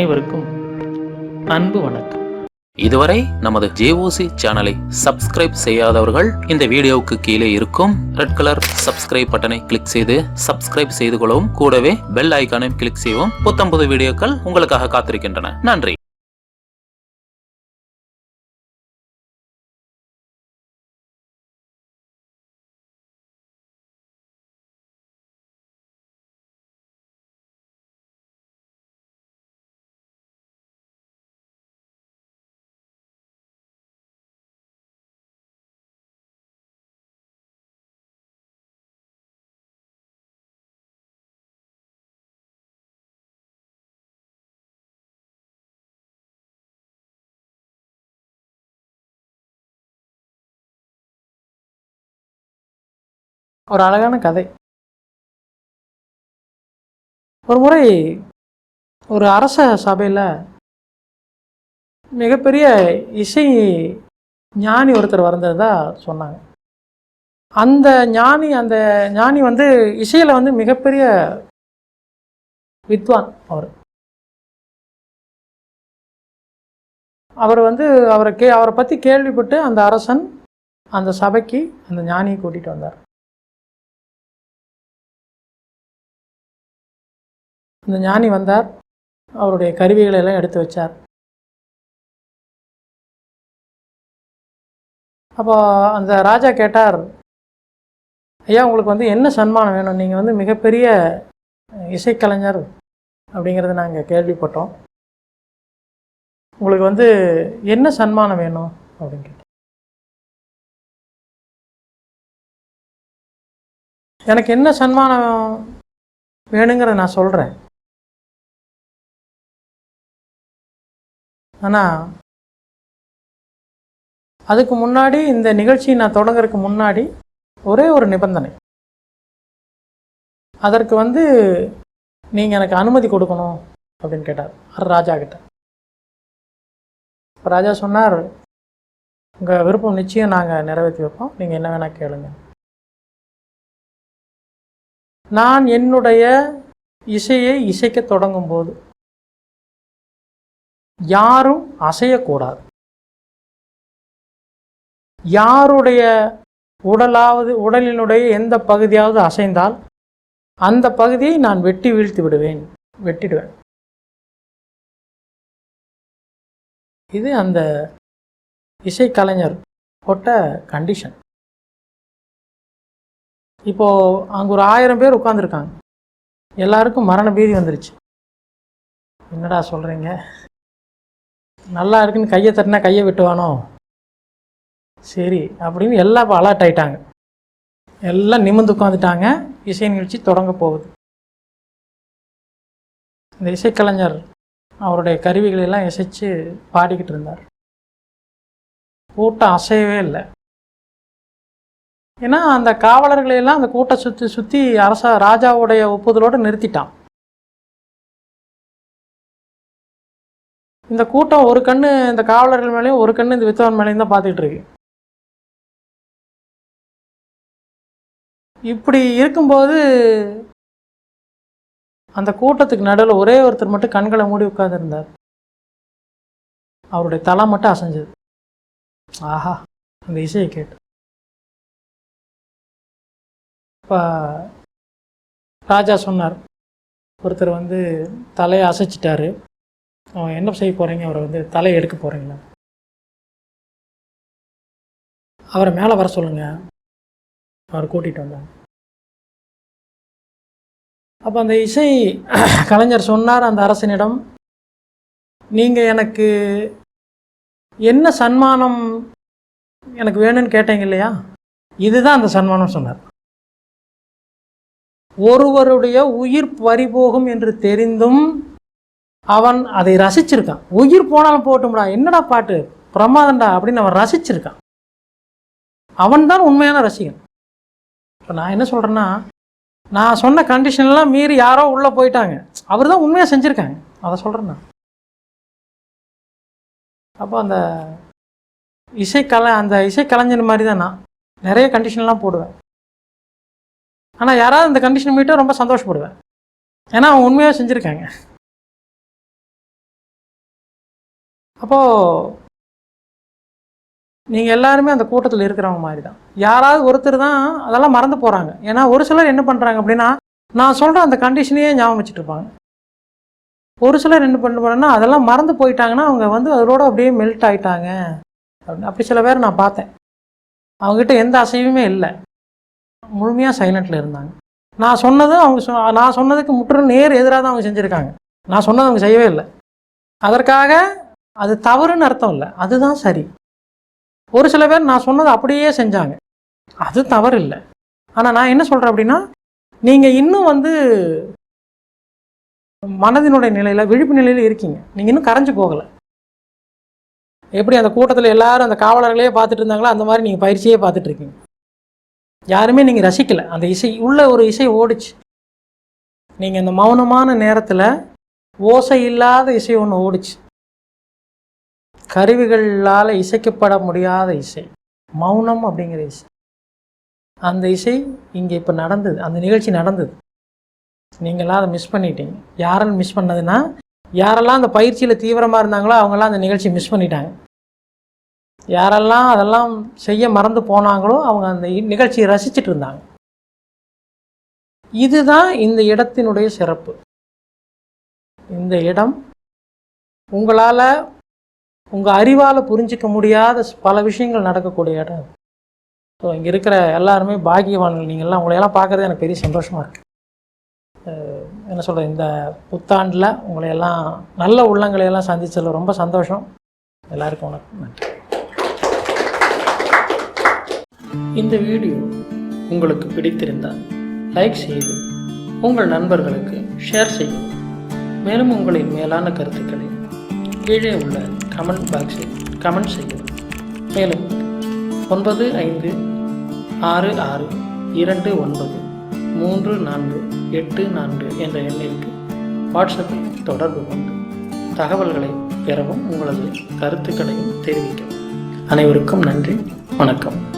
அனைவருக்கும் அன்பு வணக்கம். இதுவரை நமது ஜேஓசி சேனலை சப்ஸ்கிரைப் செய்யாதவர்கள் இந்த வீடியோவுக்கு கீழே இருக்கும் ரெட் கலர் சப்ஸ்கிரைப் பட்டனை கிளிக் செய்து சப்ஸ்கிரைப் செய்து கொள்ளவும் கூடவே பெல் ஐக்கானையும் கிளிக் செய்யவும் புத்தம்புது வீடியோக்கள் உங்களுக்காக காத்திருக்கின்றன. நன்றி. ஒரு அழகான கதை. ஒரு முறை ஒரு அரச சபையில் மிகப்பெரிய இசை ஞானி ஒருத்தர் வந்ததா சொன்னாங்க. அந்த ஞானி அந்த ஞானி வந்து இசையில் வந்து மிகப்பெரிய வித்வான் அவர். அவர் வந்து அவரை கே அவரை பற்றி கேள்விப்பட்டு அந்த அரசன் அந்த சபைக்கு அந்த ஞானியை கூட்டிகிட்டு வந்தார். அந்த ஞானி வந்தார். அவருடைய கருவிகளை எல்லாம் எடுத்து வச்சார். அப்போ அந்த ராஜா கேட்டார் ஐயா உங்களுக்கு வந்து என்ன சன்மானம் வேணும்? நீங்கள் வந்து மிகப்பெரிய இசைக்கலைஞர் அப்படிங்கிறத நாங்கள் கேள்விப்பட்டோம். உங்களுக்கு வந்து என்ன சன்மானம் வேணும்? அப்படின்னு கேட்டோம் எனக்கு என்ன சன்மானம் வேணுங்கிறத நான் சொல்கிறேன் ஆனால் அதுக்கு முன்னாடி இந்த நிகழ்ச்சி நான் தொடங்குறதுக்கு முன்னாடி ஒரே ஒரு நிபந்தனை. அதற்கு வந்து நீங்கள் எனக்கு அனுமதி கொடுக்கணும் அப்படின்னு கேட்டார். அவர் ராஜா கிட்ட. ராஜா சொன்னார் உங்கள் விருப்பம் நிச்சயம் நாங்கள் நிறைவேற்றி வைப்போம். நீங்கள் என்ன வேணால் கேளுங்க. நான் என்னுடைய இசையை இசைக்க தொடங்கும் போது யாரும் அசையக்கூடாது. யாருடைய உடலாவது உடலினுடைய எந்த பகுதியாவது அசைந்தால் அந்த பகுதியை நான் வெட்டி வீழ்த்தி விடுவேன் வெட்டிடுவேன். இது அந்த இசைக்கலைஞர் போட்ட கண்டிஷன் இப்போது அங்கே ஒரு ஆயிரம் பேர் உட்காந்துருக்காங்க எல்லாருக்கும் மரண பீதி வந்துருச்சு. என்னடா சொல்கிறீங்க நல்லா இருக்குன்னு கையை தட்டினா கையை விட்டுவானோ? சரி அப்படின்னு எல்லாம் இப்போ அலர்ட் ஆயிட்டாங்க. எல்லாம் நிமிர்ந்து உட்காந்துட்டாங்க இசை நிகழ்ச்சி தொடங்க போகுது. இந்த இசைக்கலைஞர் அவருடைய கருவிகளை எல்லாம் இசைச்சு பாடிக்கிட்டு இருந்தார். கூட்டம் அசையவே இல்லை. ஏன்னா அந்த காவலர்களை எல்லாம் அந்த கூட்டம் சுற்றி சுற்றி அரச ராஜாவுடைய ஒப்புதலோடு நிறுத்திட்டான். இந்த கூட்டம் ஒரு கண்ணு இந்த காவலர்கள் மேலேயும் ஒரு கண்ணு இந்த வித்தவன் மேலேயும் தான் பார்த்துக்கிட்டு இருக்கு. இப்படி இருக்கும்போது அந்த கூட்டத்துக்கு நடுவில் ஒரே ஒருத்தர் மட்டும் கண்களை மூடி உட்காந்துருந்தார் அவருடைய தலை மட்டும் அசைஞ்சது. ஆஹா அந்த இசையை கேட்டு. இப்போ ராஜா சொன்னார் ஒருத்தர் வந்து தலையை அசைச்சிட்டாரு. என்ன செய்ய போகிறீங்க அவரை வந்து தலையை எடுக்க போகிறீங்களா அவரை மேலே வர சொல்லுங்க. அவர் கூட்டிகிட்டு வந்தாங்க. அப்போ அந்த இசை கலைஞர் சொன்னார் அந்த அரசனிடம் நீங்கள் எனக்கு என்ன சன்மானம் எனக்கு வேணும்னு கேட்டீங்க இல்லையா? இதுதான் அந்த சன்மானம் சொன்னார். ஒருவருடைய உயிர் பறிபோகும் என்று தெரிந்தும் அவன் அதை ரசிச்சிருக்கான். உயிர் போனாலும் போட்டும்டா என்னடா பாட்டு? பிரமாதம்டா அப்படின்னு அவன் ரசிச்சிருக்கான். அவன் தான் உண்மையான ரசிகன். இப்போ நான் என்ன சொல்கிறேன்னா நான் சொன்ன கண்டிஷன்லாம் மீறி யாரோ உள்ளே போயிட்டாங்க. அவர் தான் உண்மையாக செஞ்சுருக்காங்க. அதை சொல்கிறேன் நான். அப்போ அந்த இசைக்கலை அந்த இசைக்கலைஞர் மாதிரி தான் நான். நிறைய கண்டிஷன்லாம் போடுவேன். ஆனால் யாராவது அந்த கண்டிஷன் மீட்டால் ரொம்ப சந்தோஷப்படுவேன். ஏன்னா அவன் உண்மையாக செஞ்சுருக்காங்க. அப்போது நீங்கள் எல்லாருமே அந்த கூட்டத்தில் இருக்கிறவங்க மாதிரி தான் யாராவது ஒருத்தர் தான் அதெல்லாம் மறந்து போகிறாங்க ஏன்னா ஒரு சிலர் என்ன பண்ணுறாங்க அப்படின்னா நான் சொல்கிற அந்த கண்டிஷனையே ஞாபகம் வச்சுட்ருப்பாங்க ஒரு சிலர் என்ன பண்ணுறாங்கன்னா அதெல்லாம் மறந்து போயிட்டாங்கன்னா அவங்க வந்து அதோட அப்படியே மெல்ட் ஆகிட்டாங்க அப்படின்னு அப்படி சில பேர் நான் பார்த்தேன். அவங்ககிட்ட எந்த அசைவுமே இல்லை. முழுமையாக சைலண்டில் இருந்தாங்க. நான் சொன்னது அவங்க சொ நான் சொன்னதுக்கு முற்றிலும் நேர் எதிராக தான் அவங்க செஞ்சுருக்காங்க. நான் சொன்னது அவங்க செய்யவே இல்லை. அதற்காக அது தவறுன்னு அர்த்தம் இல்லை. அதுதான் சரி. ஒரு சில பேர் நான் சொன்னதை அப்படியே செஞ்சாங்க. அது தவறு இல்லை ஆனால் நான் என்ன சொல்கிறேன் அப்படின்னா நீங்கள் இன்னும் வந்து மனதினுடைய நிலையில் விழிப்பு நிலையில் இருக்கீங்க. நீங்கள் இன்னும் கரைஞ்சு போகலை. எப்படி அந்த கூட்டத்தில் எல்லாரும் அந்த காவலர்களே பார்த்துட்டு இருந்தாங்களோ அந்த மாதிரி நீங்கள் பயிற்சியே பார்த்துட்டு இருக்கீங்க. யாருமே நீங்கள் ரசிக்கலை. அந்த இசை உள்ள ஒரு இசை ஓடிச்சு. நீங்கள் இந்த மௌனமான நேரத்தில் ஓசை இல்லாத இசை ஒன்று ஓடிச்சு. கருவிகளால் இசைக்கப்பட முடியாத இசை. மௌனம் அப்படிங்கிற இசை. அந்த இசை இங்கே இப்போ நடந்தது. அந்த நிகழ்ச்சி நடந்தது. நீங்களாம் அதை மிஸ் பண்ணிட்டீங்க. யாரெல்லாம் மிஸ் பண்ணதுன்னா யாரெல்லாம் அந்த பயிற்சியில் தீவிரமாக இருந்தாங்களோ அவங்கெல்லாம் அந்த நிகழ்ச்சி மிஸ் பண்ணிட்டாங்க. யாரெல்லாம் அதெல்லாம் செய்ய மறந்து போனாங்களோ அவங்க அந்த இ- நிகழ்ச்சியை ரசிச்சுட்டு இருந்தாங்க. இதுதான் இந்த இடத்தினுடைய சிறப்பு. இந்த இடம் உங்களால் உங்கள் அறிவால் புரிஞ்சிக்க முடியாத பல விஷயங்கள் நடக்கக்கூடிய இடம். ஸோ இங்கே இருக்கிற எல்லாருமே பாக்கியவான்கள். நீங்கள்லாம் உங்களையெல்லாம் பார்க்குறது எனக்கு பெரிய சந்தோஷமாக இருக்குது என்ன சொல்கிறது இந்த புத்தாண்டில் உங்களையெல்லாம் நல்ல உள்ளங்களையெல்லாம் சந்தித்ததில் ரொம்ப சந்தோஷம். எல்லாருக்கும் உனக்கு நன்றி. இந்த வீடியோ உங்களுக்கு பிடித்திருந்தால் லைக் செய்து உங்கள் நண்பர்களுக்கு ஷேர் செய்யும் மேலும் உங்களின் மேலான கருத்துக்களை கீழே உள்ள கமெண்ட் பாக்ஸில் கமெண்ட் செய்யவும் மேலும் ஒன்பது ஐந்து ஆறு ஆறு இரண்டு ஒன்பது மூன்று நான்கு எட்டு நான்கு என்ற எண்ணிற்கு வாட்ஸ்அப்பில் தொடர்பு கொண்டு தகவல்களை பெறவும் உங்களது கருத்துக்களையும் தெரிவிக்கவும். அனைவருக்கும் நன்றி வணக்கம்.